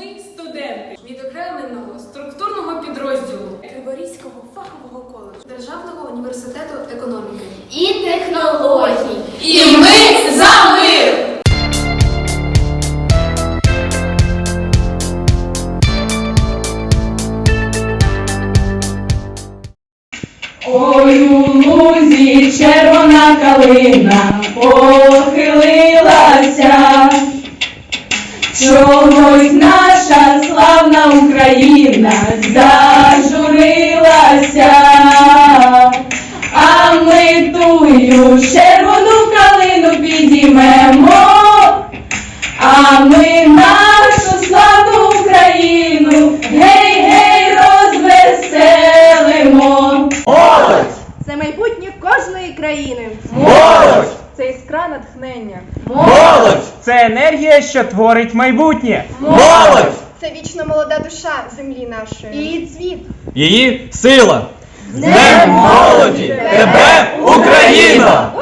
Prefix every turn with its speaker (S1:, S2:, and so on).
S1: Ми студенти відокремленого структурного підрозділу
S2: Криворізького фахового коледжу Державного університету економіки.
S3: і технологій.
S1: І ми за мир!
S4: Ой, у лузі червона калина похилилася, чогось наша славна Україна зажурилася, а ми тую червону калину підіймемо, а ми нашу славну Україну гей, гей, розвеселимо.
S5: Молодь!
S6: Це майбутнє кожної країни.
S5: Молодь!
S6: Це іскра натхнення.
S5: Молодь!
S7: Це енергія, що творить майбутнє.
S5: Молодь!
S6: Це вічно молода душа землі нашої. Її цвіт.
S5: Її сила! З Днем молоді! Тебе, Україна!